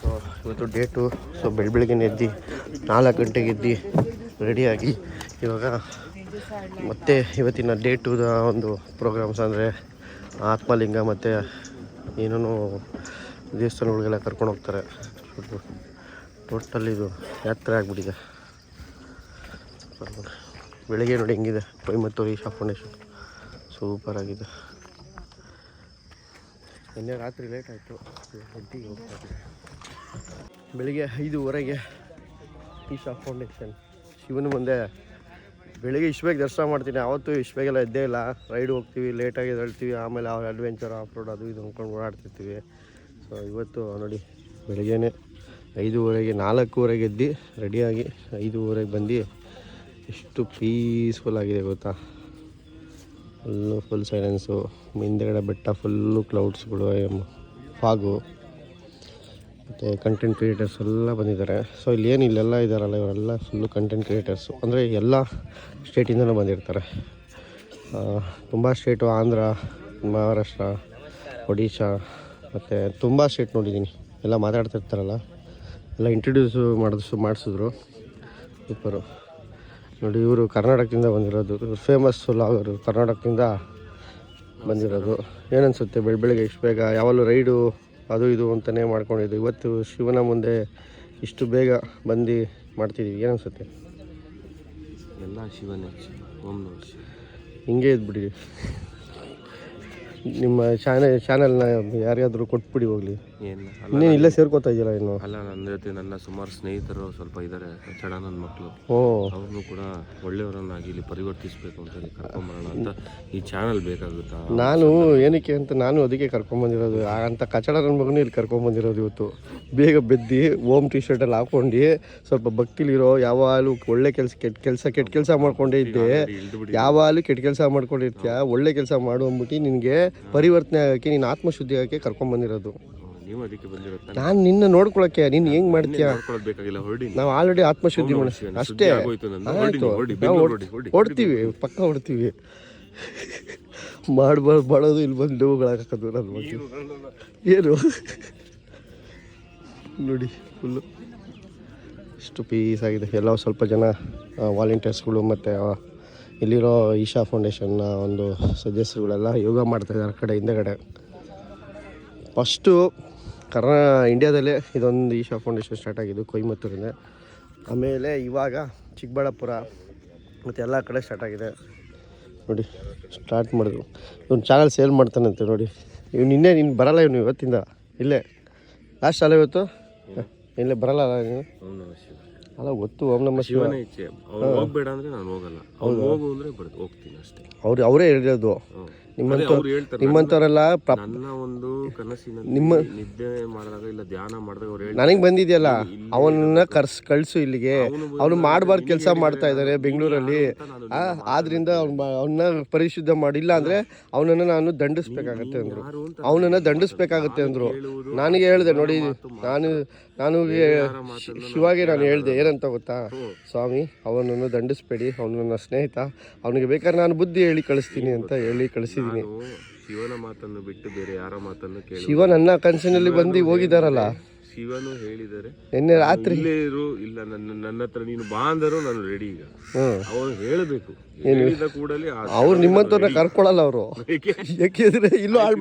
So ಇವತ್ತು date, so ಬೆಳ ಬೆಳಗ್ಗೆ ಎದ್ದು, ನಾಲ್ಕು ಗಂಟೆಗೆ ಎದ್ದು, ರೆಡಿಯಾಗಿ. ಇವಾಗ ಮತ್ತೆ ಇವತ್ತಿನ ಡೇ ಟುದ ಒಂದು ಪ್ರೋಗ್ರಾಮ್ಸ್ ಅಂದರೆ ಆತ್ಮಲಿಂಗ ಮತ್ತು ಏನೇನು ದೇವಸ್ಥಾನಗಳಿಗೆಲ್ಲ ಕರ್ಕೊಂಡು ಹೋಗ್ತಾರೆ. ಟೋಟಲ್ ಇದು ಯಾತ್ರೆ ಆಗಿಬಿಟ್ಟಿದೆ. ಬೆಳಿಗ್ಗೆ ನೋಡಿ ಹೆಂಗಿದೆ. ಕೊಯಮತ್ತೂರು ಈಶಾ ಫೌಂಡೇಶನ್. ಸೂಪರ್ ಆಗಿದೆ. ನಿನ್ನೆ ರಾತ್ರಿ ಲೇಟ್ ಆಯಿತು. ಗಂಟೆಗೆ ಹೋಗ್ತಾ ಇದ್ದೀವಿ ಬೆಳಿಗ್ಗೆ ಐದುವರೆಗೆ ಈಶಾ ಫೌಂಡೇಶನ್ ಶಿವನ ಮುಂದೆ ಬೆಳಿಗ್ಗೆ ಇಷ್ಟು ದರ್ಶನ ಮಾಡ್ತೀನಿ. ಆವತ್ತು ಇಷ್ಟು ಇದ್ದೇ ಇಲ್ಲ. ರೈಡ್ ಹೋಗ್ತೀವಿ ಲೇಟಾಗಿ ಹೇಳ್ತೀವಿ ಆಮೇಲೆ ಅವ್ರ ಅಡ್ವೆಂಚರ್ ಆಫ್ ರೋಡ್ ಅದು ಇದು ಅಂದ್ಕೊಂಡು ಓಡಾಡ್ತಿರ್ತೀವಿ. ಸೊ ಇವತ್ತು ನೋಡಿ, ಬೆಳಿಗ್ಗೆನೇ ಐದೂವರೆಗೆ, ನಾಲ್ಕೂವರೆಗೆ ಎದ್ದು ರೆಡಿಯಾಗಿ ಐದೂವರೆಗೆ ಬಂದು ಎಷ್ಟು ಪೀಸ್ಫುಲ್ ಆಗಿದೆ ಗೊತ್ತಾ? ಫುಲ್ಲು ಫುಲ್ ಸೈಲೆನ್ಸು, ಹಿಂದೆಗಡೆ ಬೆಟ್ಟ ಫುಲ್ಲು ಕ್ಲೌಡ್ಸ್ಗಳು ಫಾಗು, ಮತ್ತು ಕಂಟೆಂಟ್ ಕ್ರಿಯೇಟರ್ಸ್ ಎಲ್ಲ ಬಂದಿದ್ದಾರೆ. ಸೊ ಇಲ್ಲಿ ಏನು ಇಲ್ಲೆಲ್ಲ ಇದ್ದಾರಲ್ಲ ಇವರೆಲ್ಲ ಫುಲ್ಲು ಕಂಟೆಂಟ್ ಕ್ರಿಯೇಟರ್ಸು ಅಂದರೆ ಎಲ್ಲ ಸ್ಟೇಟಿಂದಲೂ ಬಂದಿರ್ತಾರೆ. ತುಂಬ ಸ್ಟೇಟು ಆಂಧ್ರ, ಮಹಾರಾಷ್ಟ್ರ, ಒಡಿಶಾ, ಮತ್ತು ತುಂಬ ಸ್ಟೇಟ್ ನೋಡಿದ್ದೀನಿ ಎಲ್ಲ ಮಾತಾಡ್ತಿರ್ತಾರಲ್ಲ. ಎಲ್ಲ ಇಂಟ್ರಡ್ಯೂಸು ಮಾಡಿಸ್, ಮಾಡಿಸಿದ್ರು ಸೂಪರು ನೋಡಿ ಇವರು ಕರ್ನಾಟಕದಿಂದ ಬಂದಿರೋದು. ಫೇಮಸ್ ಲಾಗರು ಕರ್ನಾಟಕದಿಂದ ಬಂದಿರೋದು. ಏನನ್ಸುತ್ತೆ ಬೆಳ ಬೆಳಿಗ್ಗೆ ಇಷ್ಟು ಬೇಗ? ಯಾವಾಗಲೂ ರೈಡು ಅದು ಇದು ಅಂತಲೇ ಮಾಡ್ಕೊಂಡಿದ್ದು. ಇವತ್ತು ಶಿವನ ಮುಂದೆ ಇಷ್ಟು ಬೇಗ ಬಂದು ಮಾಡ್ತಿದ್ದೀವಿ. ಏನನ್ಸುತ್ತೆ? ಎಲ್ಲ ಶಿವನೇ. ಓಂ ಶಿವ ಹಿಂಗೆ ಇದ್ಬಿಡಿ. ನಿಮ್ಮ ಚಾನೆ ಚಾನೆಲ್ನ ಯಾರಿಗಾದರೂ ಕೊಟ್ಬಿಡಿ ಹೋಗಲಿ. ಏನು ಇನ್ನೇನು ಇಲ್ಲೇ ಸೇರ್ಕೋತಾ ಇದೆಯಲ್ಲ ಇನ್ನು? ಅಲ್ಲ ನನ್ನ ಜೊತೆ ನನ್ನ ಸುಮಾರು ಸ್ನೇಹಿತರು ಸ್ವಲ್ಪ ಇದ್ದಾರೆ ಚಡ ನನ್ನ ಮಕ್ಕಳು ಓ. ಅವ್ರನ್ನೂ ಕೂಡ ಒಳ್ಳೆಯವರನ್ನಾಗಿ ಇಲ್ಲಿ ಪರಿವರ್ತಿಸಬೇಕು ಅಂತ ಹೇಳಿ ಕರ್ಕೊಂಬರೋಣ ಅಂತ ಈ ಚಾನಲ್ ಬೇಕಾಗುತ್ತಾ? ನಾನು ಏನಕ್ಕೆ ಅಂತ ನಾನು ಅದಕ್ಕೆ ಕರ್ಕೊಂಬಂದಿರೋದು. ಆ ಅಂತ ಕಚಡ ನನ್ನ ಮಗನೂ ಇಲ್ಲಿ ಕರ್ಕೊಂಬಂದಿರೋದು ಇವತ್ತು. ಬೇಗ ಬೆದ್ದು ಓಮ್ ಟಿ ಶರ್ಟಲ್ಲಿ ಹಾಕ್ಕೊಂಡು ಸ್ವಲ್ಪ ಭಕ್ತಿಲಿರೋ ಯಾವಾಗಲೂ ಒಳ್ಳೆ ಕೆಲಸ ಕೆಟ್ಟ ಕೆಲಸ ಕೆಟ್ಟ ಕೆಲಸ ಮಾಡ್ಕೊಂಡೇ ಇದ್ದೆ. ಯಾವಾಗಲೂ ಕೆಟ್ಟ ಕೆಲಸ ಮಾಡ್ಕೊಂಡಿರ್ತೀಯ ಒಳ್ಳೆ ಕೆಲಸ ಮಾಡು ಅಂದ್ಬಿಟ್ಟು ನಿನಗೆ ಪರಿವರ್ತನೆ ಆಗೋಕ್ಕೆ ನೀನು ಆತ್ಮಶುದ್ಧಿ ಆಗೋಕ್ಕೆ ಕರ್ಕೊಂಬಂದಿರೋದು. ನೀವು ಅದಕ್ಕೆ ಬಂದಿರುತ್ತೆ ನಾನು ನಿನ್ನ ನೋಡ್ಕೊಳಕ್ಕೆ ನೀನು ಹೆಂಗ್ ಮಾಡ್ತೀಯ? ನೋಡ್ಕೊಳ್ಳೋದು ಬೇಕಾಗಿಲ್ಲ ಹೊರಡಿ ನಾವು ಆಲ್ರೆಡಿ ಆತ್ಮಶುದ್ಧಿ ಮಾಡಿಸ್ತೀವಿ ಅಷ್ಟೇ. ಆಗೋಯ್ತು ಹೊರಡಿ, ಹೊರಡಿ, ಹೊರಡಿ. ಹೊಡ್ತೀವಿ ಪಕ್ಕ ಹೊಡ್ತೀವಿ ಮಾಡ್ಬಾರ್ದು ಮಾಡೋದು ಇಲ್ಲಿ ಬಂದು ನೋವುಗಳಾಗೋದು ನನ್ನ ಬಗ್ಗೆ. ಏನು? ನೋಡಿ ಫುಲ್ಲು ಇಷ್ಟು ಪೀಸ್ ಆಗಿದೆ. ಎಲ್ಲ ಸ್ವಲ್ಪ ಜನ ವಾಲಂಟಿಯರ್ಸ್ಗಳು ಮತ್ತು ಇಲ್ಲಿರೋ ಈಶಾ ಫೌಂಡೇಶನ್ನ ಒಂದು ಸದಸ್ಯರುಗಳೆಲ್ಲ ಯೋಗ ಮಾಡ್ತಾಯಿದ್ದಾರೆ ಆ ಕಡೆ. ಹಿಂದೆಗಡೆ ಫಸ್ಟು ಕರ್ನಾ ಇಂಡ್ಯಾದಲ್ಲೇ ಇದೊಂದು ಈಶಾ ಫೌಂಡೇಶನ್ ಸ್ಟಾರ್ಟ್ ಆಗಿದ್ದು ಕೊಯಮತ್ತೂರಿಂದ. ಆಮೇಲೆ ಇವಾಗ ಚಿಕ್ಕಬಳ್ಳಾಪುರ ಮತ್ತು ಎಲ್ಲ ಕಡೆ ಸ್ಟಾರ್ಟ್ ಆಗಿದೆ. ನೋಡಿ ಸ್ಟಾರ್ಟ್ ಮಾಡಿದ್ರು. ಇವ್ನು ಚಾನಲ್ ಸೇಲ್ ಮಾಡ್ತಾನಂತೆ ನೋಡಿ. ಇವ್ನು ನಿನ್ನೆ ನೀನು ಬರಲ್ಲ ಇವನು ಇವತ್ತಿಂದ? ಇಲ್ಲೇ? ಲಾಸ್ಟ್ ಅಲ್ಲ ಇವತ್ತು? ಇಲ್ಲೇ ಬರಲ್ಲ ಅಲ್ಲ ನೀನು? ಅಲ್ಲ ಗೊತ್ತು ಓಂ ನಮ್ಮ ಶಿವ ಶಿವನೇ ಇಚ್ಛೆ. ಹೋಗಬೇಡ ಅಂದ್ರೆ ನಾನು ಹೋಗಲ್ಲ. ಅವ್ನು ಹೋಗು ಅಂದ್ರೆ ಬರ್ದು ಹೋಗ್ತೀನಿ ಅಷ್ಟೇ. ಅವ್ರು ಅವರೇ ಹೇಳಿರೋದು. ನಿಮ್ಮಂತ ನಿಮ್ಮಂತವರೆಲ್ಲ ಅವ್ರು ಹೇಳ್ತಾರೆ ನಿಮ್ಮಂಥವರೆಲ್ಲ ಪ್ರ ನನ್ನ ಒಂದು ಕನಸಿನ ನಿಮ್ಮ- ನಿದ್ದೆ ಮಾಡಿದಾಗ ಇಲ್ಲ ಧ್ಯಾನ ಮಾಡಿದಾಗ ಅವ್ರು ಹೇಳ್ತಾರೆ. ನನಗೆ ಬಂದಿದೆಯಲ್ಲ ಅವನನ್ನ ಕರ್ಸ್ ಕಳಿಸು ಇಲ್ಲಿಗೆ. ಅವನು ಮಾಡಬಾರ್ದು ಕೆಲಸ ಮಾಡ್ತಾ ಇದ್ದಾರೆ ಬೆಂಗಳೂರಲ್ಲಿ. ಆ, ಆದ್ರಿಂದ ಅವ್ನ ಅವನ್ನ ಪರಿಶುದ್ಧ ಮಾಡಿಲ್ಲ ಅಂದ್ರೆ ಅವನನ್ನ ನಾನು ದಂಡಿಸ್ಬೇಕಾಗತ್ತೆ ಅಂದ್ರು. ಅವನನ್ನ ದಂಡಿಸ್ಬೇಕಾಗತ್ತೆ ಅಂದ್ರು. ನನಗೆ ಹೇಳಿದೆ ನೋಡಿ ನಾನು ನಾನು ಶಿವಾಗೆ ನಾನು ಹೇಳಿದೆ ಏನಂತ ಗೊತ್ತಾ? ಸ್ವಾಮಿ ಅವನನ್ನು ದಂಡಿಸ್ಬೇಡಿ ಅವನನ್ನ ನನ್ನ ಸ್ನೇಹಿತ ಅವನಿಗೆ ಬೇಕಾದ್ರೆ ನಾನು ಬುದ್ಧಿ ಹೇಳಿ ಕಳಿಸ್ತೀನಿ ಅಂತ ಹೇಳಿ ಕಳಿಸಿದ್ದೀನಿ. ನಾನು ಶಿವನ ಮಾತನ್ನು ಬಿಟ್ಟು ಬೇರೆ ಯಾರ ಮಾತನ್ನು ಕೇಳಿ ಶಿವ ನನ್ನ ಕನಸಿನಲ್ಲಿ ಬಂದು ಹೋಗಿದಾರಲ್ಲ. ಶಿವನು ಹೇಳಿದರೆ ನಿನ್ನೆ ರಾತ್ರಿ ಇಲ್ಲೇ ಇರು ಇಲ್ಲ ನನ್ನ ನನ್ನ ಹತ್ರ ನೀನು ಬಾ ಅಂದರು ನಾನು ರೆಡಿ ಈಗ. ಹ್ಮ್. ಅವನು ಹೇಳಬೇಕು. ಹೇಳಿದ ಕೂಡಲೇ ಆ- ಅವ್ರು ನಿಮ್ಮಂತವ್ರನ್ನ ಕರ್ಕೊಳಲ್ಲ ಅವರು. ಏಕೆ? ಯಾಕೆಂದ್ರೆ ಇಲ್ಲೂ ಹಾಳು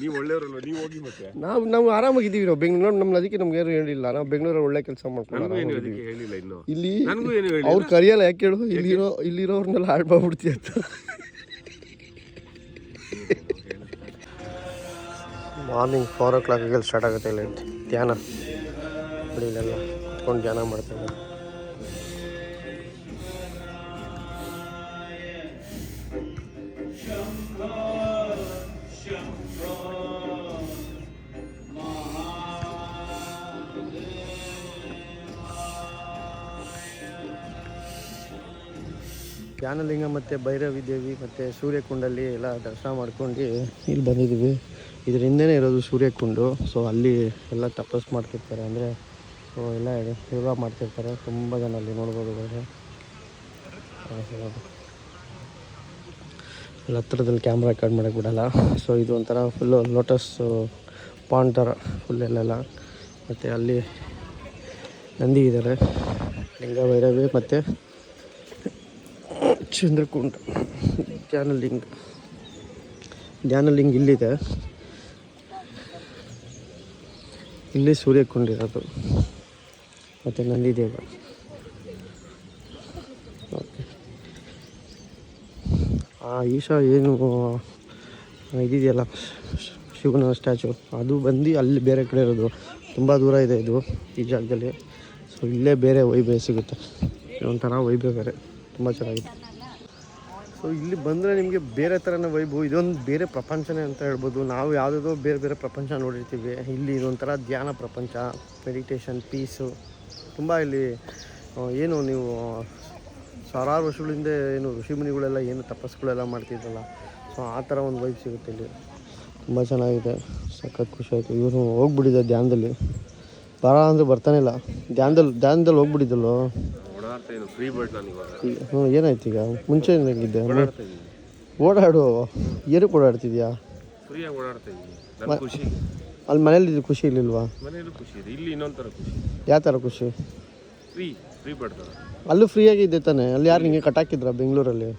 ನೀವು ಒಳ್ಳೆಯವರಲ್ವ? ನೀವು ಹೋಗಿ ಮತ್ತೆ? ನಾವು ನಾವು ಆರಾಮಾಗಿದ್ದೀವಿ ನಾವು ಬೆಂಗಳೂರು ನಮ್ಮ ಅದಕ್ಕೆ ನಮ್ಗೆ ಏನು ಹೇಳಿಲ್ಲ. ನಾವು ಬೆಂಗಳೂರಲ್ಲಿ ಒಳ್ಳೆ ಕೆಲಸ ಮಾಡ್ಕೊಂಡು ಏನು ಅದಕ್ಕೆ ಹೇಳಿಲ್ಲ ಇನ್ನು. ಇಲ್ಲಿ ನನಗೂ ಏನು ಹೇಳಿ ಅವ್ರು ಕರಿಯಲ್ಲ ಯಾಕೆ ಹೇಳು ಇಲ್ಲಿರೋ ಇಲ್ಲಿರೋರ್ನೆಲ್ಲ ಹಾಳು ಮಾಡ್ಬಿಡ್ತೀಯ ಅಂತ. ಮಾರ್ನಿಂಗ್ ಫೋರ್ ಓ ಕ್ಲಾಕಿಗೆ ಸ್ಟಾರ್ಟ್ ಆಗುತ್ತೆ ಇಲ್ಲಿ ಧ್ಯಾನ. ನೋಡಿ ಇಲ್ಲೆಲ್ಲ ಕುತ್ಕೊಂಡು ಧ್ಯಾನ ಮಾಡ್ತಾರೆ ಧ್ಯಾನಲಿಂಗ ಮತ್ತು ಭೈರವಿ ದೇವಿ ಮತ್ತು ಸೂರ್ಯಕುಂಡಲ್ಲಿ ಎಲ್ಲ ದರ್ಶನ ಮಾಡ್ಕೊಂಡು ಇಲ್ಲಿ ಬಂದಿದ್ದೀವಿ. ಇದ್ರ ಹಿಂದೆನೇ ಇರೋದು ಸೂರ್ಯಕುಂಡು ಸೊ ಅಲ್ಲಿ ಎಲ್ಲ ತಪಸ್ ಮಾಡ್ತಿರ್ತಾರೆ. ಅಂದರೆ ಸೊ ಎಲ್ಲ ಯೋಗ ಮಾಡ್ತಿರ್ತಾರೆ. ತುಂಬ ಜನ ಅಲ್ಲಿ ನೋಡ್ಬೋದು ಅಲ್ಲಿ ಹತ್ರದಲ್ಲಿ ಕ್ಯಾಮ್ರಾ ರೆಕಾರ್ಡ್ ಮಾಡೋಕ್ಕೆ ಬಿಡಲ್ಲ. ಸೊ ಇದು ಒಂಥರ ಫುಲ್ಲು ಲೋಟಸ್ಸು ಪಾಂಡ್ ಥರ ಫುಲ್ ಎಲ್ಲೆಲ್ಲ ಮತ್ತು ಅಲ್ಲಿ ನಂದಿ ಇದ್ದಾರೆ ಲಿಂಗ ಭೈರವಿ ಮತ್ತು ಚಂದ್ರಕುಂಡ. ಧ್ಯಾನಲಿಂಗ್. ಧ್ಯಾನಲಿಂಗ್ ಇಲ್ಲಿದೆ. ಇಲ್ಲಿ ಸೂರ್ಯಕುಂಡಿರೋದು. ಮತ್ತು ನಂದಿದೇವ. ಆ ಈಶಾ ಏನು ಇದಿದೆಯಲ್ಲ, ಶಿವನ ಸ್ಟ್ಯಾಚು. ಅದು ಬಂದು ಅಲ್ಲಿ ಬೇರೆ ಕಡೆ ಇರೋದು. ತುಂಬ ದೂರ ಇದೆ ಇದು, ಈ ಜಾಗದಲ್ಲಿ. ಸೊ ಇಲ್ಲೇ ಬೇರೆ ವೈಭವ ಸಿಗುತ್ತೆ. ಒಂಥರ ವೈಭವ ಬೇರೆ. ತುಂಬ ಚೆನ್ನಾಗಿದೆ. ಸೊ ಇಲ್ಲಿ ಬಂದರೆ ನಿಮಗೆ ಬೇರೆ ಥರನೇ ವೈಭವ ಇದೊಂದು ಬೇರೆ ಪ್ರಪಂಚನೇ ಅಂತ ಹೇಳ್ಬೋದು. ನಾವು ಯಾವುದೋ ಬೇರೆ ಬೇರೆ ಪ್ರಪಂಚ ನೋಡಿರ್ತೀವಿ. ಇಲ್ಲಿ ಇದೊಂಥರ ಧ್ಯಾನ ಪ್ರಪಂಚ ಮೆಡಿಟೇಷನ್ ಪೀಸು ತುಂಬ ಇಲ್ಲಿ ಏನು ನೀವು, ಸಾವಿರಾರು ವರ್ಷಗಳಿಂದ ಏನು ಋಷಿಮುನಿಗಳೆಲ್ಲ ಏನು ತಪಸ್ಸುಗಳೆಲ್ಲ ಮಾಡ್ತಿದ್ರಲ್ಲ, ಸೊ ಆ ಥರ ಒಂದು ವೈಬ್ ಸಿಗುತ್ತೆ ಇಲ್ಲಿ. ತುಂಬ ಚೆನ್ನಾಗಿದೆ. ಸಖತ್ ಖುಷಿ ಆಯಿತು. ಇವನು ಹೋಗ್ಬಿಟ್ಟಿದ್ದೆ ಧ್ಯಾನದಲ್ಲಿ. ಬರ ಅಂದರೆ ಬರ್ತಾನೆ ಇಲ್ಲ. ಧ್ಯಾನದಲ್ಲಿ ಧ್ಯಾನದಲ್ಲಿ ಹೋಗ್ಬಿಟ್ಟಿದ್ದಲ್ಲೋ? ಇದ್ದೀನಿ ಫ್ರೀ ಬರ್ಡ್ ನಾನು ಇವಾಗ. ಈಗ ಹ್ಞೂ ಏನಾಯ್ತು ಈಗ? ಮುಂಚೆ ಹೆಂಗಿದ್ದೆ ಓಡಾಡ್ತಾ ಇದ್ದೀನಿ ಓಡಾಡು ಏನಕ್ಕೆ ಓಡಾಡ್ತಿದ್ಯಾ? ಫ್ರೀಯಾಗಿ ಓಡಾಡ್ತಾ ಇದ್ದೀನಿ. ನನ್ನ ಖುಷಿ. ಅಲ್ಲಿ ಮನೇಲಿ ಖುಷಿ ಇರ್ಲಿಲ್ವಾ? ಮನೆಯಲ್ಲೂ ಖುಷಿ ಇದೆ. ಇಲ್ಲಿ ಇನ್ನೊಂದು ಥರ ಖುಷಿ. ಯಾವ ಥರ ಖುಷಿ? ಫ್ರೀ ಫ್ರೀ ಬರ್ಡ್ ಅಲ್ಲೂ ಫ್ರೀಯಾಗಿ ತಾನೆ. ಅಲ್ಲಿ ಯಾರು ನಿಮಗೆ ಕಟ್ಟಾಕಿದ್ರ ಬೆಂಗಳೂರಲ್ಲಿ?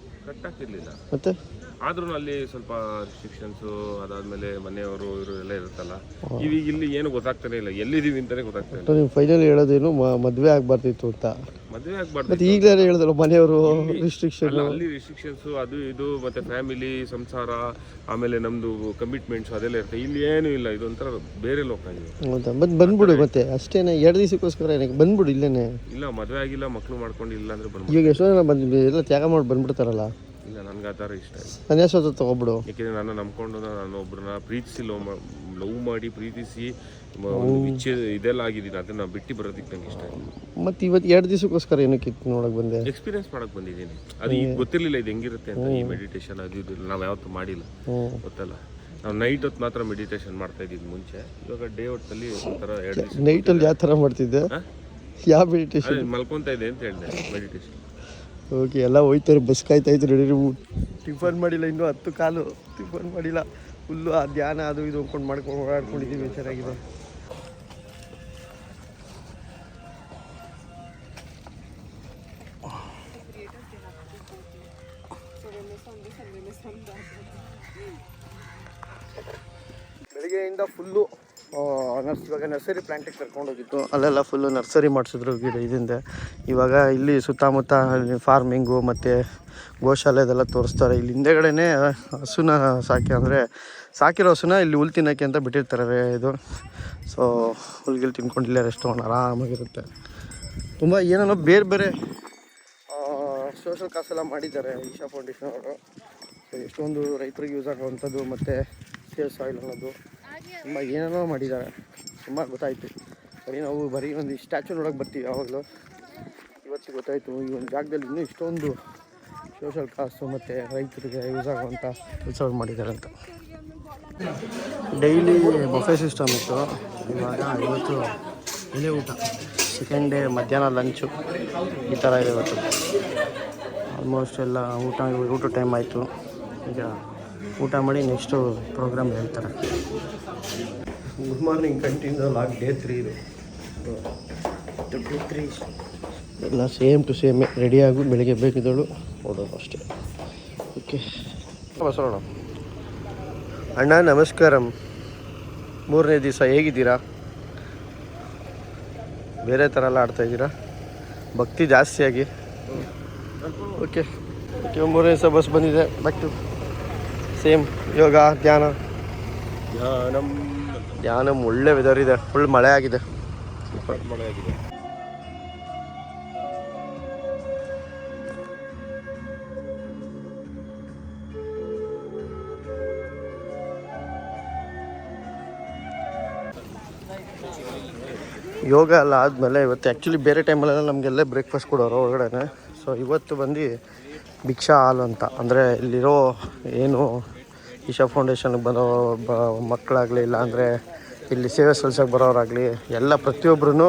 ಮತ್ತೆ? ಆದ್ರೂ ಅಲ್ಲಿ ಸ್ವಲ್ಪ ರಿಸ್ಟ್ರಿಕ್ಷನ್ಸು ಅದಾದ್ಮೇಲೆ ಮನೆಯವರು ಇವರು ಎಲ್ಲ ಇರುತ್ತಲ್ಲ ಇವಾಗ ಇಲ್ಲಿ ಏನು ಗೊತ್ತಾಗ್ತಾನೆ ಇಲ್ಲ. ಎಲ್ಲಿದ್ದೀವಿ ಅಂತಾನೆ ಗೊತ್ತಾಗ್ತಾ ಇಲ್ಲ ನೀವು ಫೈನಲ್ ಹೇಳೋದೇನು ಮದುವೆ ಆಗ್ಬಾರ್ದಿತ್ತು ಅಂತ. ಮದುವೆ ಆಗ್ಬಾರ್ದು ಮತ್ತೆ ಈಗಲೇ ಹೇಳಿದ್ರು ಮನೆಯವರು ರಿಸ್ಟ್ರಿಕ್ಷನ್ ಅಲ್ಲಿ ರಿಸ್ಟ್ರಿಕ್ಷನ್ಸು ಅದು ಇದು ಮತ್ತೆ ಫ್ಯಾಮಿಲಿ ಸಂಸಾರ ಆಮೇಲೆ ನಮ್ದು ಕಮಿಟ್ಮೆಂಟ್ಸ್ ಅದೆಲ್ಲ ಇರುತ್ತೆ. ಇಲ್ಲಿ ಏನೂ ಇಲ್ಲ. ಇದೊಂಥರ ಬೇರೆ ಲೋಕ ಇದೆ ಅಂತ ಮತ್ತೆ ಬಂದ್ಬಿಡು ಮತ್ತೆ. ಅಷ್ಟೇನೆ ಎರಡು ದಿವಸಕ್ಕೋಸ್ಕರ ಏನಕ್ಕೆ? ಬಂದ್ಬಿಡು ಇಲ್ಲೇನೆ. ಇಲ್ಲ ಮದುವೆ ಆಗಿಲ್ಲ ಮಕ್ಕಳು ಮಾಡ್ಕೊಂಡು ಇಲ್ಲ ಅಂದ್ರೆ ಬಂದ್ಬಿಡು. ಈಗ ಎಷ್ಟೋ ಜನ ಬಂದು ಎಲ್ಲ ತ್ಯಾಗ ಮಾಡಿ ಬಂದ್ಬಿಡ್ತಾರಲ್ಲ. ಇಲ್ಲ ನನ್ಗೆ ಆ ಥರ ಇಷ್ಟ ಇಲ್ಲ. ಸನ್ಯಾಸೋತ ತಗೊಬಿಡು ಯಾಕೆಂದರೆ ನಾನು ನಂಬ್ಕೊಂಡು ನಾನು ಒಬ್ಬರನ್ನ ಪ್ರೀತಿಸಿ ಲವ್ ಲವ್ ಮಾಡಿ ಪ್ರೀತಿಸಿ ಮ- ಒಂದು ಇದೆಲ್ಲ ಆಗಿದ್ದೀನಿ. ಅದನ್ನು ಬಿಟ್ಟು ಬರೋದಕ್ಕೆ ನಂಗೆ ಇಷ್ಟ ಇಲ್ಲ. ಮತ್ತೆ ಇವತ್ತು ಎರಡು ದಿವಸಕ್ಕೋಸ್ಕರ ಏನಕ್ಕೆ ಇತ್ತು ನೋಡಕ್ ಬಂದೆ. ಎಕ್ಸ್ಪೀರಿಯನ್ಸ್ ಮಾಡಕ್ಕೆ ಬಂದಿದ್ದೀನಿ. ಅದು ಈಗ ಗೊತ್ತಿರಲಿಲ್ಲ ಇದು ಹೆಂಗಿರುತ್ತೆ ಅಂತ ಈ ಮೆಡಿಟೇಷನ್ ಅದು ಇದು ನಾವು ಯಾವತ್ತೂ ಮಾಡಿಲ್ಲ. ಗೊತ್ತಲ್ಲ? ನಾವು ನೈಟ್ ಹೊತ್ತು ಮಾತ್ರ ಮೆಡಿಟೇಷನ್ ಮಾಡ್ತಾ ಇದ್ದಿದ್ದು ಮುಂಚೆ. ಇವಾಗ ಡೇ ಹೊತ್ತಲ್ಲಿ ಒಂಥರ ಎರಡು ದಿವಸ ನೈಟಲ್ಲಿ ಯಾವ ಥರ ಮಾಡ್ತಿದ್ದೆ? ಯಾವ ಮೆಡಿಟೇಷನ್ ಮಲ್ಕೊತಾ ಮಲ್ಕೊಂತ ಇದೆ ಅಂತ ಹೇಳಿದೆ ಮೆಡಿಟೇಷನ್ ಓಕೆ ಎಲ್ಲ ಹೋಯ್ತಾರೆ ಬಸ್ ಕಾಯ್ತಾ ಇದ್ರು ನಡೀರಿ ಟಿಫನ್ ಮಾಡಿಲ್ಲ, ಇನ್ನೂ ಹತ್ತು ಕಾಲು ಟಿಫನ್ ಮಾಡಿಲ್ಲ. ಫುಲ್ಲು ಆ ಧ್ಯಾನ ಅದು ಇದು ಅಂದ್ಕೊಂಡು ಮಾಡ್ಕೊಂಡು ಓಡಾಡ್ಕೊಂಡಿದ್ದೀವಿ ಚೆನ್ನಾಗಿದೆ. ನರ್ಸರಿ ಪ್ಲಾಂಟಿಗೆ ಕರ್ಕೊಂಡೋಗಿತ್ತು ಅಲ್ಲೆಲ್ಲ ಫುಲ್ಲು ನರ್ಸರಿ ಮಾಡಿಸಿದ್ರು ಗಿಡ ಇದರಿಂದ ಇವಾಗ ಇಲ್ಲಿ ಸುತ್ತಮುತ್ತ ಫಾರ್ಮಿಂಗು ಮತ್ತು ಗೋಶಾಲೆ ಅದೆಲ್ಲ ತೋರಿಸ್ತಾರೆ. ಇಲ್ಲಿ ಹಿಂದೆಗಡೆನೇ ಹಸುನ ಸಾಕಿ ಅಂದರೆ ಸಾಕಿರೋ ಹಸುನ ಇಲ್ಲಿ ಹುಲ್ ತಿನ್ನೋಕ್ಕೆ ಅಂತ ಬಿಟ್ಟಿರ್ತಾರೆ ಇದು. ಸೊ ಹುಲ್ಗಿಲ್ ತಿನ್ಕೊಂಡಿಲ್ಲ ರೆಸ್ಟ್ ತೊಗೊಂಡು ಆರಾಮಾಗಿರುತ್ತೆ. ತುಂಬ ಏನೇನೋ ಬೇರೆ ಬೇರೆ ಸೋಷಲ್ ಕಾಸೆಲ್ಲ ಮಾಡಿದ್ದಾರೆ ಈಶಾ ಫೌಂಡೇಶನ್ ಅವರು. ಎಷ್ಟೊಂದು ರೈತರಿಗೆ ಯೂಸ್ ಆಗುವಂಥದ್ದು ಮತ್ತು ಸೇವ್ ಸಾಯಿಲ್ ಅನ್ನೋದು. ತುಂಬ ಏನೇನೋ ಮಾಡಿದ್ದಾರೆ. ತುಂಬ ಗೊತ್ತಾಯಿತು. ಬರೀ ನಾವು ಬರೀ ಒಂದು ಸ್ಟ್ಯಾಚು ನೋಡೋಕೆ ಬರ್ತೀವಿ ಯಾವಾಗಲೂ. ಇವತ್ತು ಗೊತ್ತಾಯಿತು, ಈ ಒಂದು ಜಾಗದಲ್ಲಿ ಇನ್ನೂ ಇಷ್ಟೊಂದು ಸೋಷಲ್ ಕಾಸು ಮತ್ತು ರೈತರಿಗೆ ಯೂಸ್ ಆಗುವಂಥ ಕೆಲಸಗಳು ಮಾಡಿದ್ದಾರೆ ಅಂತ. ಡೈಲಿ ಬಫೆ ಸಿಸ್ಟಮ್ ಇತ್ತು. ಇವಾಗ ಇವತ್ತು ಇಲ್ಲೇ ಊಟ. ಸೆಕೆಂಡ್ ಡೇ ಮಧ್ಯಾಹ್ನ ಲಂಚು ಈ ಥರ ಇದೆ ಇವತ್ತು. ಆಲ್ಮೋಸ್ಟ್ ಎಲ್ಲ ಊಟ ಊಟ ಟೈಮ್ ಆಯಿತು. ಈಗ ಊಟ ಮಾಡಿ ನೆಕ್ಸ್ಟು ಪ್ರೋಗ್ರಾಮ್ ಹೇಳ್ತಾರೆ. Good morning continue log day three ಇದು ಡೇ ತ್ರೀ ಎಲ್ಲ ಸೇಮ್ ಟು ಸೇಮ್ ರೆಡಿಯಾಗು ಬೆಳಿಗ್ಗೆ ಬೇಕಿದ್ದಳು ಓಡೋಣ ಅಷ್ಟೇ. ಓಕೆ ಬಸರೋಣ ಅಣ್ಣ ನಮಸ್ಕಾರ. ಮೂರನೇ ದಿವಸ ಹೇಗಿದ್ದೀರಾ? ಬೇರೆ ಥರ ಎಲ್ಲ ಆಡ್ತಾ ಇದ್ದೀರಾ? ಭಕ್ತಿ ಜಾಸ್ತಿಯಾಗಿ ಓಕೆ ಓಕೆ ಮೂರನೇ ದಿವಸ ಬಸ್ ಬಂದಿದೆ. ಬ್ಯಾಕ್ ಟು ಸೇಮ್ ಯೋಗ ಧ್ಯಾನ. ಧ್ಯಾನಂ ಧ್ಯಾನ ಒಳ್ಳೆ ವೆದರ್ ಇದೆ. ಫುಲ್ ಮಳೆ ಆಗಿದೆ. ಮಳೆ ಆಗಿದೆ. ಯೋಗ ಎಲ್ಲ ಆದಮೇಲೆ ಇವತ್ತು ಆ್ಯಕ್ಚುಲಿ ಬೇರೆ ಟೈಮಲ್ಲೆಲ್ಲ ನಮಗೆಲ್ಲ ಬ್ರೇಕ್ಫಾಸ್ಟ್ ಕೊಡೋರು ಹೊರಗಡೆ ಸೊ ಇವತ್ತು ಬಂದು ಭಿಕ್ಷಾ ಹಾಲು ಅಂತ. ಅಂದರೆ ಇಲ್ಲಿರೋ ಏನು ಈಶಾ ಫೌಂಡೇಶನ್ಗೆ ಬರೋ ಬ ಮಕ್ಕಳಾಗಲಿ, ಇಲ್ಲಾಂದರೆ ಇಲ್ಲಿ ಸೇವೆ ಸಲ್ಲಿಸೋಕೆ ಬರೋರಾಗಲಿ, ಎಲ್ಲ ಪ್ರತಿಯೊಬ್ಬರೂ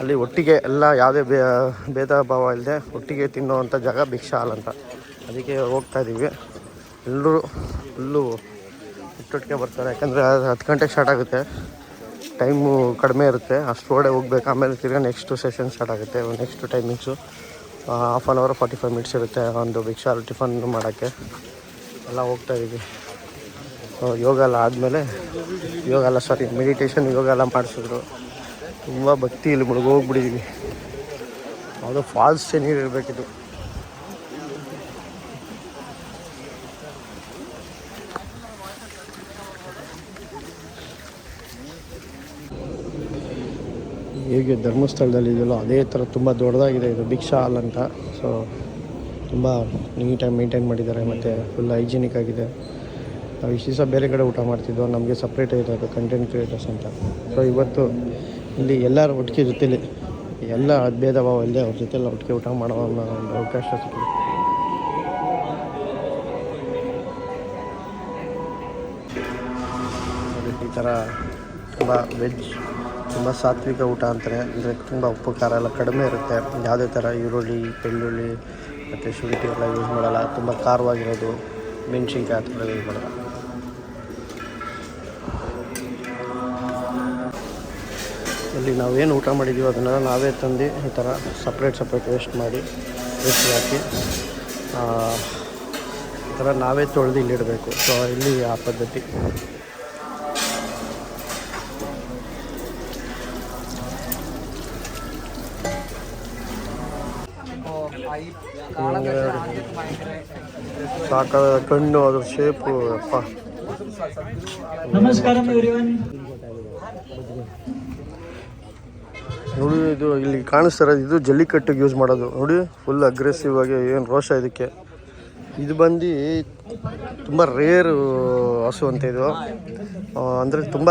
ಅಲ್ಲಿ ಒಟ್ಟಿಗೆ ಎಲ್ಲ ಯಾವುದೇ ಬೇ ಭೇದ ಭಾವ ಇಲ್ಲದೆ ಒಟ್ಟಿಗೆ ತಿನ್ನೋವಂಥ ಜಾಗ ಭಿಕ್ಷಾ ಅಂತ. ಅದಕ್ಕೆ ಹೋಗ್ತಾ ಇದ್ದೀವಿ. ಎಲ್ಲರೂ ಫುಲ್ಲು ಇಟ್ಟೊಟ್ಟಿಗೆ ಬರ್ತಾರೆ. ಯಾಕಂದರೆ ಹತ್ತು ಗಂಟೆಗೆ ಸ್ಟಾರ್ಟ್ ಆಗುತ್ತೆ. ಟೈಮು ಕಡಿಮೆ ಇರುತ್ತೆ. ಅಷ್ಟರೊಳಗೆ ಹೋಗ್ಬೇಕು. ಆಮೇಲೆ ತಿರ್ಗಿ ನೆಕ್ಸ್ಟು ಸೆಷನ್ ಸ್ಟಾರ್ಟ್ ಆಗುತ್ತೆ. Next timings half an hour forty five minutes ಇರುತ್ತೆ ಒಂದು ಭಿಕ್ಷಾ ಟಿಫನ್ ಮಾಡೋಕ್ಕೆ. ಎಲ್ಲ ಹೋಗ್ತಾ ಇದ್ದೀವಿ. ಯೋಗ ಎಲ್ಲ ಆದಮೇಲೆ ಯೋಗ ಎಲ್ಲ ಸಾರಿ ಮೆಡಿಟೇಷನ್ ಯೋಗ ಎಲ್ಲ ಮಾಡಿಸಿದ್ರು. ತುಂಬ ಭಕ್ತಿ ಇಲ್ಲಿ ಮುಳುಗೋಗ್ಬಿಟ್ಟಿದ್ದೀವಿ ಯಾವುದೋ ಫಾಲ್ಸ್ ನೀರು ಇರಬೇಕಿದು. ಹೇಗೆ ಧರ್ಮಸ್ಥಳದಲ್ಲಿ ಇದೆಯಲ್ಲೋ ಅದೇ ಥರ ತುಂಬ ದೊಡ್ಡದಾಗಿದೆ, ಇದು ಭಿಕ್ಷಾ ಹಾಲ್ ಅಂತ. ಸೊ ತುಂಬ ನೀಟಾಗಿ ಮೇಂಟೈನ್ ಮಾಡಿದ್ದಾರೆ, ಮತ್ತು ಫುಲ್ ಹೈಜಿನಿಕ್ ಆಗಿದೆ. ನಾವು ಇಷ್ಟು ದಿವಸ ಬೇರೆ ಕಡೆ ಊಟ ಮಾಡ್ತಿದ್ದೋ ನಮಗೆ ಸಪ್ರೇಟ್ ಇರೋದು ಕಂಟೆಂಟ್ ಕ್ರಿಯೇಟರ್ಸ್ ಅಂತ. ಸೊ ಇವತ್ತು ಇಲ್ಲಿ ಎಲ್ಲರ ಒಟ್ಟಿಗೆ ಜೊತೆಲಿ, ಎಲ್ಲ ಭೇದ ಭಾವ ಇಲ್ಲದೆ ಅವ್ರ ಜೊತೆಲ್ಲ ಒಟ್ಟಿಗೆ ಊಟ ಮಾಡೋ ಅನ್ನೋ ಒಂದು ಅವಕಾಶ ಸಿಕ್ಕಿದೆ. ಈ ಥರ ತುಂಬ ವೆಜ್ ತುಂಬ ಸಾತ್ವಿಕ ಊಟ ಅಂತಾರೆ ಅಂದರೆ ತುಂಬ ಉಪ್ಪು ಖಾರ ಎಲ್ಲ ಕಡಿಮೆ ಇರುತ್ತೆ. ಯಾವುದೇ ಥರ ಈರುಳ್ಳಿ, ಬೆಳ್ಳುಳ್ಳಿ, ಮತ್ತು ಶುಂಠಿ ಎಲ್ಲ ಯೂಸ್ ಮಾಡೋಲ್ಲ, ತುಂಬ ಖಾರವಾಗಿರೋದು, ಮೆಣಸಿನ್ಕಾಯಿ ಆ ಥರ ಯೂಸ್ ಮಾಡಲ್ಲ. ಇಲ್ಲಿ ನಾವೇನು ಊಟ ಮಾಡಿದ್ದೀವೋ ಅದನ್ನೆಲ್ಲ ನಾವೇ ತಂದು ಈ ಥರ ಸಪ್ರೇಟ್ ಸಪ್ರೇಟ್ ವೇಸ್ಟ್ ಮಾಡಿ ವೇಸ್ಟ್ ಹಾಕಿ ಈ ಥರ ನಾವೇ ತೊಳೆದು ಇಲ್ಲಿಡಬೇಕು. ಸೊ ಇಲ್ಲಿ ಆ ಪದ್ಧತಿ. ಸಾಕ ಕಣ್ಣು, ಅದ್ರ ಶೇಪು ಅಪ್ಪ ನಮಸ್ಕಾರಂ ನೋಡಿ, ಇದು ಇಲ್ಲಿ ಕಾಣಿಸ್ತಾ ಇರೋದು, ಇದು ಜಲ್ಲಿಕಟ್ಟಿಗೆ ಯೂಸ್ ಮಾಡೋದು. ನೋಡಿ ಫುಲ್ ಅಗ್ರೆಸಿವ್ ಆಗಿ ಏನು ರೋಷ ಇದಕ್ಕೆ. ಇದು ಬಂದು ತುಂಬ ರೇರ್ ಹಸು ಅಂತ ಇದು. ಅಂದರೆ ತುಂಬ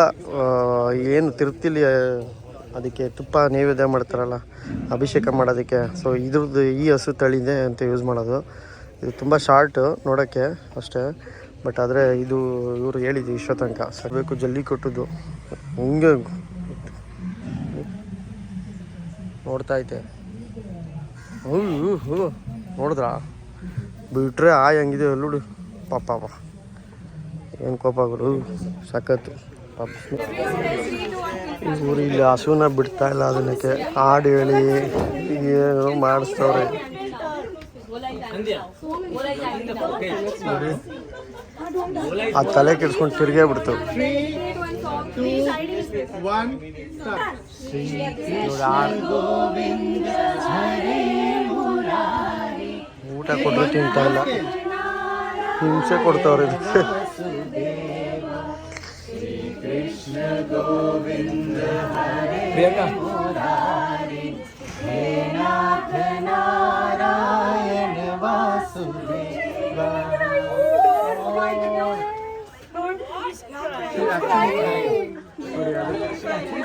ಏನು ತಿರುಪ್ತಿಲಿ ಅದಕ್ಕೆ ತುಪ್ಪ ನೈವೇದ್ಯ ಮಾಡ್ತಾರಲ್ಲ, ಅಭಿಷೇಕ ಮಾಡೋದಕ್ಕೆ. ಸೊ ಇದ್ರದ್ದು ಈ ಹಸು ತಳಿದೆ ಅಂತ ಯೂಸ್ ಮಾಡೋದು. ಇದು ತುಂಬ ಶಾರ್ಟು ನೋಡೋಕ್ಕೆ ಅಷ್ಟೇ. ಬಟ್ ಆದರೆ ಇದು ಇವರು ಹೇಳಿದ್ದು ಇಷ್ಟೋ ತನಕ ಸರ್ಬೇಕು ಜಲ್ಲಿ ಕೊಟ್ಟದ್ದು ಹಿಂಗೆ ನೋಡ್ತಾ ಐತೆ ಹ್ಞೂ ಹ್ಞೂ ನೋಡಿದ್ರಾ? ಬಿಟ್ರೆ ಆ ಹೆಂಗಿದೆ ಅಲ್ಲುಡು ಪಾಪ ಏನು ಕೋಪ ಗುರು ಸಖತ್ತು. ಪಾಪ. ಇವರು ಇಲ್ಲಿ ಹಸುನ ಬಿಡ್ತಾ ಇಲ್ಲ ಅದನ್ನಕ್ಕೆ ಹಾಡು ಹೇಳಿ, ಏನು ಮಾಡಿಸ್ತವ್ರೆ. ಆ ತಲೆ ಕೆಡ್ಸ್ಕೊಂಡು ತಿರ್ಗೇ ಬಿಡ್ತು ಊಟ ಕೊಟ್ಟರೆ ತಿಂತಾ ಇಲ್ಲ. ಹಿಂಸೆ ಕೊಡ್ತಾವ್ರೆ ಇದಕ್ಕೆ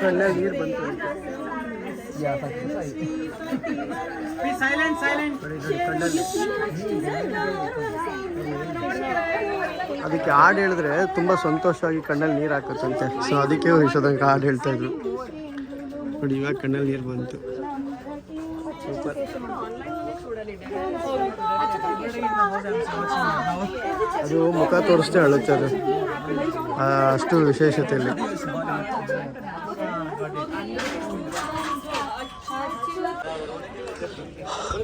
ಕಣ್ಣಾಗ ನೀರು ಬಂತು. ಸೈಲೆಂಟ್ ಸೈಲೆಂಟ್ ಅದಕ್ಕೆ ಹಾಡು ಹೇಳಿದ್ರೆ ತುಂಬ ಸಂತೋಷವಾಗಿ ಕಣ್ಣಲ್ಲಿ ನೀರು ಹಾಕುತ್ತಂತೆ. ಸೊ ಅದಕ್ಕೆ ಯಶೋದಂಕ ಹಾಡು ಹೇಳ್ತಾ ಇದ್ರು. ನೋಡಿ ಇವಾಗ ಕಣ್ಣಲ್ಲಿ ನೀರು ಬಂತು. ಸೂಪರ್ ಅದು ಮುಖ ತೋರಿಸ್ತೇ ಹೇಳುತ್ತೆ ಅದು. ಅಷ್ಟು ಅಷ್ಟು ವಿಶೇಷತೆಯಲ್ಲಿ.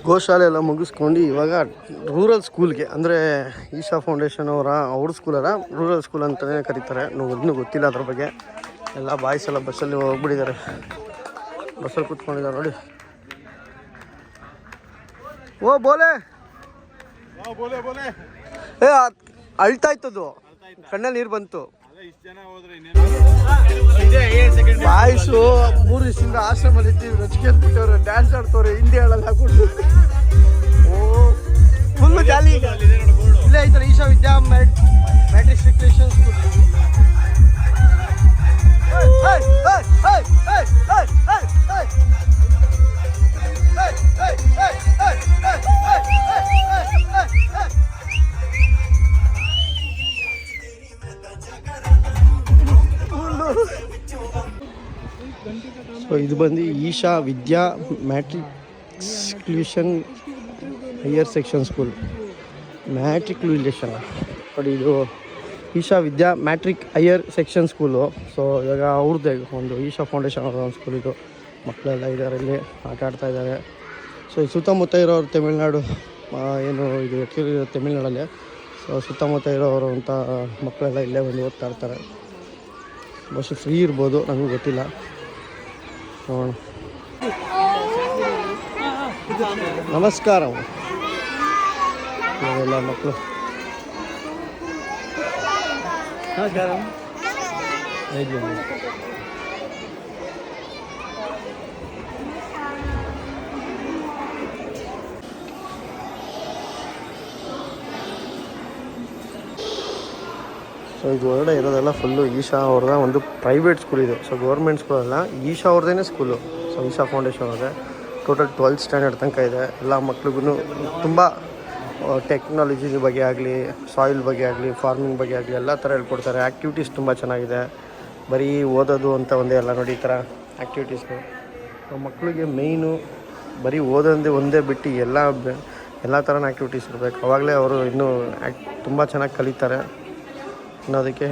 ಗೋಶಾಲೆ ಎಲ್ಲ ಮುಗಿಸ್ಕೊಂಡು ಇವಾಗ ರೂರಲ್ ಸ್ಕೂಲ್ಗೆ ಅಂದರೆ ಈಶಾ ಫೌಂಡೇಶನ್ ಅವರ ಅವ್ರ ಸ್ಕೂಲರ ರೂರಲ್ ಸ್ಕೂಲ್ ಅಂತಲೇ ಕರೀತಾರೆ. ನಾವು ಇನ್ನೂ ಗೊತ್ತಿಲ್ಲ ಅದ್ರ ಬಗ್ಗೆ. ಎಲ್ಲ ಬಾಯ್ಸ್ ಎಲ್ಲ ಬಸ್ಸಲ್ಲಿ ಹೋಗ್ಬಿಟ್ಟಿದ್ದಾರೆ. ಬಸ್ಸಲ್ಲಿ ಕೂತ್ಕೊಂಡಿದ್ದಾರೆ ನೋಡಿ. ಓ ಬೋಲೆ! ಏ ಅಳ್ತಾಯ್ತದು ಕಣ್ಣಲ್ಲಿ ನೀರು ಬಂತು. ಬಾಯ್ಸು ಮೂರು ದಿವಸದಿಂದ ಆಶ್ರಮದಲ್ಲಿ ಇದ್ದೀವಿ ರಚಿಕೆ ಬಿಟ್ಟವ್ರೆ ಡ್ಯಾನ್ಸ್ ಆಡ್ತವ್ರೆ ಹಿಂದಿ ಹೇಳಲ್ಲ ಹಾಕೊಂಡು Isha Vidya matriculation higher section school matriculation ನೋಡಿ ಇದು Isha Vidya matric higher section school so ಇವಾಗ ಅವ್ರದ್ದೇ ಒಂದು ಈಶಾ ಫೌಂಡೇಶನ್ ಅವರ ಒಂದು ಸ್ಕೂಲ್ ಇದು. ಮಕ್ಕಳೆಲ್ಲ ಇದ್ದಾರೆ ಇಲ್ಲಿ ಆಟ ಆಡ್ತಾ ಇದ್ದಾರೆ ಸೊ ಈ ಸುತ್ತಮುತ್ತ ಇರೋರು ತಮಿಳ್ನಾಡು ಏನು ಇದು ಆ್ಯಕ್ಚುಲಿ ತಮಿಳ್ನಾಡಲ್ಲೇ. ಸೊ ಸುತ್ತಮುತ್ತ ಇರೋರು ಅಂತ ಮಕ್ಕಳೆಲ್ಲ ಇಲ್ಲೇ ಬಂದು ಓದ್ತಾ ಇರ್ತಾರೆ. ಬಸ್ ಫ್ರೀ ಇರ್ಬೋದು ನನಗೂ ಗೊತ್ತಿಲ್ಲ. ನೋಡೋಣ. ನಮಸ್ಕಾರ. ಎಲ್ಲ ಮಕ್ಕಳು. ಸೊ ಇದು ಹೊರಗಡೆ ಇರೋದೆಲ್ಲ ಫುಲ್ಲು ಈಶಾ ಅವ್ರದ ಒಂದು ಪ್ರೈವೇಟ್ ಸ್ಕೂಲ್ ಇದು. ಸೊ ಗೌರ್ಮೆಂಟ್ ಸ್ಕೂಲ್ ಅಲ್ಲ ಈಶಾ ಅವ್ರದ್ದೇ ಸ್ಕೂಲು ಸೊ ಈಶಾ ಫೌಂಡೇಶನ್ ಅವ್ರದ್ದೇ. ಟೋಟಲ್ ಟ್ವೆಲ್ತ್ ಸ್ಟ್ಯಾಂಡರ್ಡ್ ತನಕ ಇದೆ. ಎಲ್ಲ ಮಕ್ಳಿಗೂ ತುಂಬ ಟೆಕ್ನಾಲಜಿ ಬಗ್ಗೆ ಆಗಲಿ ಸಾಯಿಲ್ ಬಗ್ಗೆ ಆಗಲಿ ಫಾರ್ಮಿಂಗ್ ಬಗ್ಗೆ ಆಗಲಿ ಎಲ್ಲ ಥರ ಹೇಳ್ಕೊಡ್ತಾರೆ. ಆ್ಯಕ್ಟಿವಿಟೀಸ್ ತುಂಬ ಚೆನ್ನಾಗಿದೆ. ಬರೀ ಓದೋದು ಅಂತ ಒಂದೇ ಅಲ್ಲ ನೋಡಿ ಈ ಥರ ಆ್ಯಕ್ಟಿವಿಟೀಸ್ನು ಮಕ್ಕಳಿಗೆ ಮೇಯ್ನು ಬರೀ ಓದೋದೇ ಒಂದೇ ಬಿಟ್ಟು ಎಲ್ಲ ಎಲ್ಲ ಥರನ ಆ್ಯಕ್ಟಿವಿಟೀಸ್ ಇರಬೇಕು. ಅವಾಗಲೇ ಅವರು ಇನ್ನೂ ಆ್ಯಕ್ ತುಂಬ ಚೆನ್ನಾಗಿ ಕಲಿತಾರೆ. ಅನ್ನೋದಕ್ಕೆ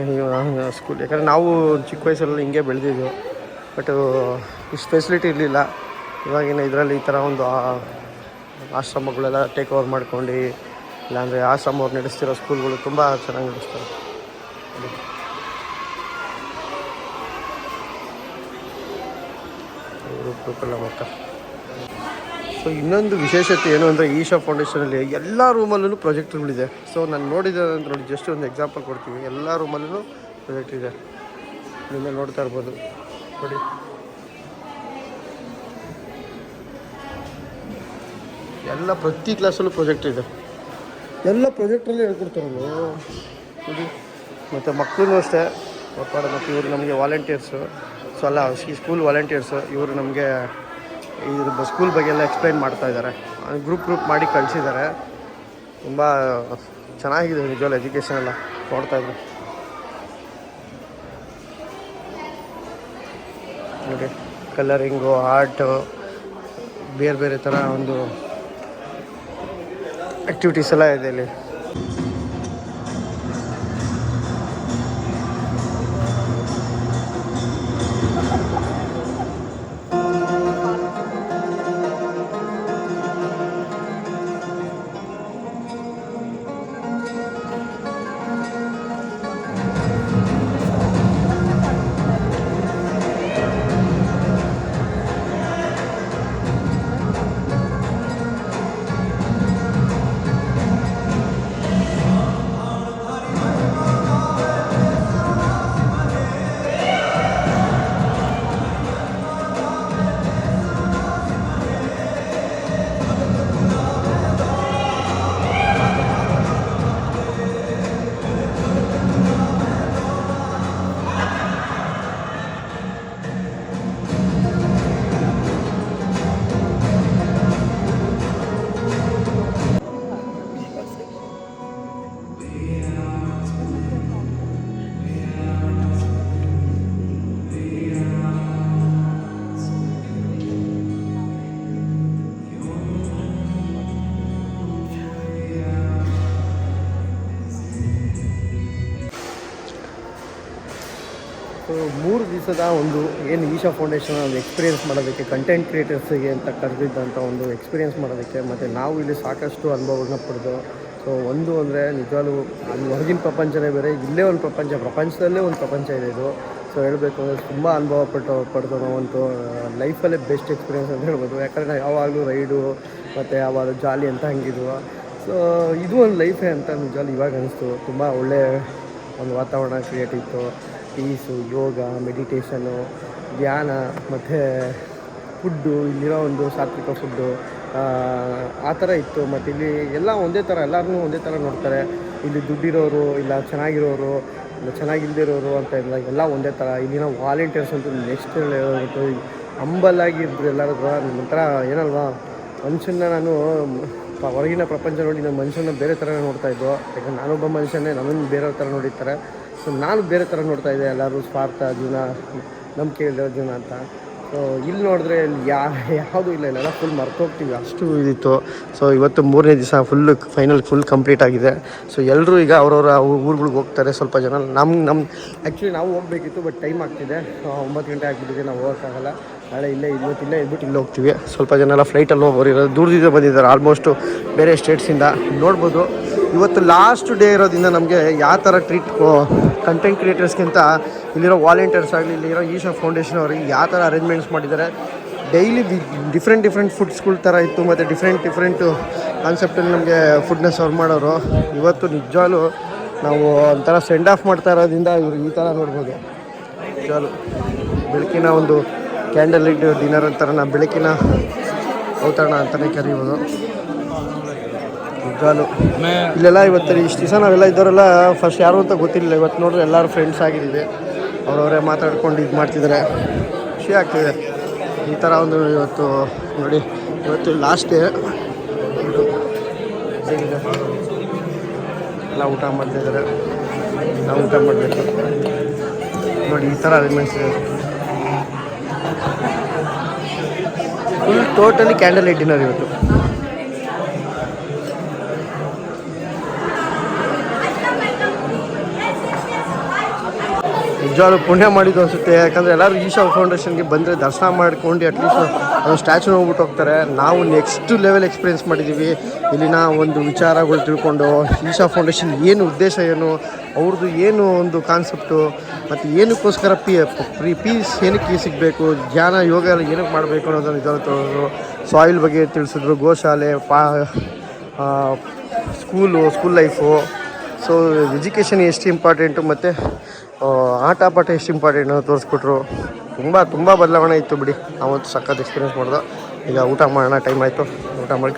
ಸ್ಕೂಲ್ ಯಾಕಂದರೆ ನಾವು ಚಿಕ್ಕ ವಯಸ್ಸಲ್ಲಿ ಹಿಂಗೆ ಬೆಳೆದಿದ್ದು ಬಟ್ ಇಷ್ಟು ಫೆಸಿಲಿಟಿ ಇರಲಿಲ್ಲ. ಇವಾಗಿನ ಇದರಲ್ಲಿ ಈ ಥರ ಒಂದು ಆಶ್ರಮಗಳೆಲ್ಲ ಟೇಕ್ ಓವರ್ ಮಾಡ್ಕೊಂಡು, ಇಲ್ಲಾಂದರೆ ಆಶ್ರಮ ಅವ್ರು ನಡೆಸ್ತಿರೋ ಸ್ಕೂಲ್ಗಳು ತುಂಬ ಚೆನ್ನಾಗಿ ನಡೆಸ್ತಾರೆ. ಸೊ ಇನ್ನೊಂದು ವಿಶೇಷತೆ ಏನು ಅಂದರೆ ಈಶಾ ಫೌಂಡೇಶನಲ್ಲಿ ಎಲ್ಲ ರೂಮಲ್ಲೂ ಪ್ರೊಜೆಕ್ಟ್ಗಳಿದೆ ಸೊ ನಾನು ನೋಡಿದ ನೋಡಿ ಜಸ್ಟ್ ಒಂದು ಎಕ್ಸಾಂಪಲ್ ಕೊಡ್ತೀವಿ. ಎಲ್ಲ ರೂಮಲ್ಲೂ ಪ್ರೊಜೆಕ್ಟ್ ಇದೆ. ನಿನ್ನೆ ನೋಡ್ತಾ ಇರ್ಬೋದು. ನೋಡಿ. ಎಲ್ಲ ಪ್ರತಿ ಕ್ಲಾಸಲ್ಲೂ ಪ್ರಾಜೆಕ್ಟ್ ಇದೆ. ಎಲ್ಲ ಪ್ರಾಜೆಕ್ಟ್ರಲ್ಲೇ ಹೇಳ್ಕೊಡ್ತಾರಲ್ಲ ಮತ್ತು ಮಕ್ಕಳು ಅಷ್ಟೇ ಒಟ್ಟಾರೆ ಮತ್ತು ಇವರು ನಮಗೆ ವಾಲಂಟಿಯರ್ಸು ಸೊ ಅಲ್ಲ ಈ ಸ್ಕೂಲ್ ವಾಲಂಟಿಯರ್ಸು ಇವರು ನಮಗೆ ಇದ್ರ ಸ್ಕೂಲ್ ಬಗ್ಗೆ ಎಲ್ಲ ಎಕ್ಸ್ಪ್ಲೈನ್ ಮಾಡ್ತಾ ಇದ್ದಾರೆ. ಗ್ರೂಪ್ ಗ್ರೂಪ್ ಮಾಡಿ ಕಳಿಸಿದ್ದಾರೆ. ತುಂಬ ಚೆನ್ನಾಗಿದೆ ನಿಜವಲ್ಲ ಎಜುಕೇಷನ್ ಎಲ್ಲ ನೋಡ್ತಾಯಿದ್ರು ನೋಡಿ ಕಲರಿಂಗು ಆರ್ಟು ಬೇರೆ ಬೇರೆ ಥರ ಒಂದು ಆ್ಯಕ್ಟಿವಿಟೀಸ್ ಎಲ್ಲ ಇದೆ ಇಲ್ಲಿ. ದಿವಸದ ಒಂದು ಏನು ಈಶಾ ಫೌಂಡೇಶನ್ ಒಂದು ಎಕ್ಸ್ಪೀರಿಯೆನ್ಸ್ ಮಾಡೋದಕ್ಕೆ ಕಂಟೆಂಟ್ ಕ್ರಿಯೇಟರ್ಸಿಗೆ ಅಂತ ಕರೆದಿದ್ದಂಥ ಒಂದು ಎಕ್ಸ್ಪೀರಿಯೆನ್ಸ್ ಮಾಡೋದಕ್ಕೆ ಮತ್ತು ನಾವು ಇಲ್ಲಿ ಸಾಕಷ್ಟು ಅನುಭವಗಳನ್ನ ಪಡೆದು ಸೊ ಒಂದು ಅಂದರೆ ನಿಜವಾಗ್ಲೂ ಅಲ್ಲಿ ಹೊರಗಿನ ಪ್ರಪಂಚನೇ ಬೇರೆ, ಇಲ್ಲೇ ಒಂದು ಪ್ರಪಂಚ, ಪ್ರಪಂಚದಲ್ಲೇ ಒಂದು ಪ್ರಪಂಚ ಇದೆ ಇದು. ಸೊ ಹೇಳಬೇಕು ಅಂದರೆ ತುಂಬ ಅನುಭವ ಪಟ್ಟು ಪಡೆದು ನಾವಂತೂ ಲೈಫಲ್ಲೇ ಬೆಸ್ಟ್ ಎಕ್ಸ್ಪೀರಿಯೆನ್ಸ್ ಅಂತ ಹೇಳ್ಬೋದು. ಯಾಕಂದರೆ ಯಾವಾಗಲೂ ರೈಡು, ಮತ್ತು ಯಾವಾಗ ಜಾಲಿ ಅಂತ ಹಂಗಿದ್ವು. ಸೊ ಇದು ಒಂದು ಲೈಫೇ ಅಂತ ನಿಜವಾಗ್ಲೂ ಇವಾಗ ಅನಿಸ್ತು. ತುಂಬ ಒಳ್ಳೆಯ ಒಂದು ವಾತಾವರಣ ಕ್ರಿಯೇಟ್ ಇತ್ತು. ಪೀಸು ಯೋಗ ಮೆಡಿಟೇಷನು ಧ್ಯಾನ, ಮತ್ತು ಫುಡ್ಡು ಇಲ್ಲಿರೋ ಒಂದು ಸಾತ್ವಿಕ ಫುಡ್ಡು ಆ ಥರ ಇತ್ತು. ಮತ್ತು ಇಲ್ಲಿ ಎಲ್ಲ ಒಂದೇ ಥರ ಎಲ್ಲರನ್ನೂ ಒಂದೇ ಥರ ನೋಡ್ತಾರೆ. ಇಲ್ಲಿ ದುಡ್ಡಿರೋರು, ಇಲ್ಲ ಚೆನ್ನಾಗಿರೋರು, ಇಲ್ಲ ಚೆನ್ನಾಗಿಲ್ದಿರೋರು ಅಂತ ಇಲ್ಲ ಎಲ್ಲ ಒಂದೇ ಥರ. ಇಲ್ಲಿನ ವಾಲಂಟಿಯರ್ಸ್ ಅಂತೂ ನೆಕ್ಸ್ಟ್ ಹೇಳೋದು ಹಂಬಲ್ ಆಗಿದ್ರು ಎಲ್ಲರೂ ಒಂಥರ ಏನಲ್ವಾ ಮನುಷ್ಯನ ನಾನು ಹೊರಗಿನ ಪ್ರಪಂಚ ನೋಡಿ ನಾನು ಮನುಷ್ಯನ ಬೇರೆ ಥರ ನೋಡ್ತಾ ಇದ್ದೋ ಯಾಕಂದ್ರೆ ನಾನೊಬ್ಬ ಮನುಷ್ಯನೇ, ನನ್ನನ್ನು ಬೇರೆ ಥರ ನೋಡಿರ್ತಾರೆ. ಸೊ ನಾನು ಬೇರೆ ಥರ ನೋಡ್ತಾ ಇದ್ದೆ. ಎಲ್ಲರೂ ಸ್ವಾರ್ಥ, ಜೀವನ, ನಂಬಿಕೆ ಇಲ್ಲದ ಜೀವನ ಅಂತ. ಸೊ ಇಲ್ಲಿ ನೋಡಿದ್ರೆ ಇಲ್ಲಿ ಯಾ, ಯಾವುದೂ ಇಲ್ಲ. ಇಲ್ಲೆಲ್ಲ ಫುಲ್ ಮರ್ತೋಗ್ತೀವಿ. ಅಷ್ಟು ಇದಿತ್ತು. ಸೊ ಇವತ್ತು ಮೂರನೇ ದಿವಸ ಫುಲ್ಲು ಫೈನಲ್ ಫುಲ್ ಕಂಪ್ಲೀಟ್ ಆಗಿದೆ. ಸೊ ಎಲ್ಲರೂ ಈಗ ಅವ್ರವ್ರ ಊರುಗಳಿಗೆ ಹೋಗ್ತಾರೆ ಸ್ವಲ್ಪ ಜನ. ನಮ್ಮ ನಮ್ಮ ಆ್ಯಕ್ಚುಲಿ ನಾವು ಹೋಗಬೇಕಿತ್ತು ಬಟ್ ಟೈಮ್ ಆಗ್ತಿದೆ. ಒಂಬತ್ತು ಗಂಟೆ ಆಗಿಬಿಟ್ಟಿದೆ. ನಾವು ಹೋಗೋಕ್ಕಾಗಲ್ಲ ನಾಳೆ ಇಲ್ಲೇ, ಇವತ್ತು ಇಲ್ಲೇ ಇದ್ಬಿಟ್ಟು ಇಲ್ಲೇ ಹೋಗ್ತೀವಿ. ಸ್ವಲ್ಪ ಜನ ಎಲ್ಲ ಫ್ಲೈಟಲ್ಲಿ ಹೋಗೋರು ಇರೋದು ದೂರದಿಂದ ಬಂದಿದ್ದಾರೆ. ಆಲ್ಮೋಸ್ಟು ಬೇರೆ ಸ್ಟೇಟ್ಸಿಂದ ನೋಡ್ಬೋದು. ಇವತ್ತು ಲಾಸ್ಟ್ ಡೇ ಇರೋದ್ರಿಂದ ನಮಗೆ ಯಾವ ಥರ ಟ್ರೀಟ್ ಕಂಟೆಂಟ್ ಕ್ರಿಯೇಟರ್ಸ್ಗಿಂತ ಇಲ್ಲಿರೋ ವಾಲಂಟಿಯರ್ಸ್ ಆಗಲಿ, ಇಲ್ಲಿರೋ ಈಶಾ ಫೌಂಡೇಶನ್ ಅವ್ರಿಗೆ ಯಾವ ಥರ ಅರೇಂಜ್ಮೆಂಟ್ಸ್ ಮಾಡಿದ್ದಾರೆ ಡೈಲಿ ಡಿಫ್ರೆಂಟ್ ಡಿಫ್ರೆಂಟ್ ಫುಡ್ಸ್ಗಳ ಥರ ಇತ್ತು, ಮತ್ತು ಡಿಫ್ರೆಂಟ್ ಡಿಫ್ರೆಂಟು ಕಾನ್ಸೆಪ್ಟಲ್ಲಿ ನಮಗೆ ಫುಡ್ನ ಸರ್ವ್ ಮಾಡೋರು. ಇವತ್ತು ನಿಜವಾಗ್ಲೂ ನಾವು ಒಂಥರ ಸೆಂಡ್ ಆಫ್ ಮಾಡ್ತಾ ಇರೋದ್ರಿಂದ ಇವರು ಈ ಥರ ನೋಡ್ಬೋದು. ನಿಜವಾಗ್ಲೂ ಬೆಳಕಿನ ಒಂದು ಕ್ಯಾಂಡಲ್ ಲೈಟ್ ಡಿನ್ನರ್ ಅಂತಾರೆ ನಾವು ಬೆಳಕಿನ ಔತರಣ ಅಂತಲೇ ಕರೀಬೋದು. ನಿಜವಾಗ್ಲೂ ಇಲ್ಲೆಲ್ಲ ಇವತ್ತು ಇಷ್ಟು ದಿವಸ ನಾವೆಲ್ಲ ಇದ್ದವರೆಲ್ಲ ಫಸ್ಟ್ ಯಾರು ಅಂತ ಗೊತ್ತಿರಲಿಲ್ಲ. ಇವತ್ತು ನೋಡಿದ್ರೆ ಎಲ್ಲರೂ ಫ್ರೆಂಡ್ಸ್ ಆಗಿದ್ದೀವಿ. ಅವರವರೇ ಮಾತಾಡ್ಕೊಂಡು ಇದು ಮಾಡ್ತಿದ್ದಾರೆ ಖುಷಿ ಆಗ್ತಿದೆ. ಈ ಥರ ಒಂದು ಇವತ್ತು ನೋಡಿ ಇವತ್ತು ಲಾಸ್ಟ್ ಡೇ ಎಲ್ಲ ಊಟ ಮಾಡ್ತಿದ್ದಾರೆ ನಾವು ಊಟ ಮಾಡಬೇಕು. ನೋಡಿ ಈ ಥರ ಅರೇಂಜ್ಮೆಂಟ್ಸ್ ಇದೆ. Full totally candle light dinner ಇವತ್ತು. ನಿಜವಾಗ್ಲೂ ಪುಣ್ಯ ಮಾಡಿದ್ದು ಅನಿಸುತ್ತೆ. ಯಾಕಂದರೆ ಎಲ್ಲರೂ ಈಶಾ ಫೌಂಡೇಶನ್ಗೆ ಬಂದರೆ ದರ್ಶನ ಮಾಡ್ಕೊಂಡು ಅಟ್ಲೀಸ್ಟ್ ಅದು ಸ್ಟ್ಯಾಚು ಹೋಗ್ಬಿಟ್ಟು ಹೋಗ್ತಾರೆ. ನಾವು ನೆಕ್ಸ್ಟ್ ಲೆವೆಲ್ ಎಕ್ಸ್ಪೀರಿಯೆನ್ಸ್ ಮಾಡಿದ್ದೀವಿ ಇಲ್ಲಿನ ಒಂದು ವಿಚಾರಗಳು ತಿಳ್ಕೊಂಡು ಈಶಾ ಫೌಂಡೇಶನ್ ಏನು ಉದ್ದೇಶ ಏನು, ಅವ್ರದ್ದು ಏನು ಒಂದು ಕಾನ್ಸೆಪ್ಟು ಮತ್ತು ಏನಕ್ಕೋಸ್ಕರ ಪಿ ಪ್ರೀ ಪೀಸ್ ಏನಕ್ಕೆ ಸಿಗಬೇಕು, ಧ್ಯಾನ, ಯೋಗ ಎಲ್ಲ ಏನಕ್ಕೆ ಮಾಡಬೇಕು ಅನ್ನೋದನ್ನು ನಿಜವಾಗ್ಲೂ ತೋರಿದ್ರು ಸಾಯಿಲ್ ಬಗ್ಗೆ ತಿಳಿಸಿದ್ರು, ಗೋಶಾಲೆ, ಪಾ school school life so education ಎಷ್ಟು ಇಂಪಾರ್ಟೆಂಟು ಮತ್ತು ಆಟ ಪಾಠ ಎಷ್ಟು ಇಂಪಾರ್ಟೆಂಟ್ ಅನ್ನೋದು ತೋರಿಸ್ಕೊಟ್ರು. ತುಂಬ ತುಂಬ ಬದಲಾವಣೆ ಇತ್ತು ಬಿಡಿ. ನಾವಂತೂ ಸಖತ್ ಎಕ್ಸ್ಪೀರಿಯೆನ್ಸ್ ಮಾಡ್ದೆ. ಈಗ ಊಟ ಮಾಡೋಣ ಟೈಮ್ ಆಯಿತು. ಊಟ ಮಾಡಿ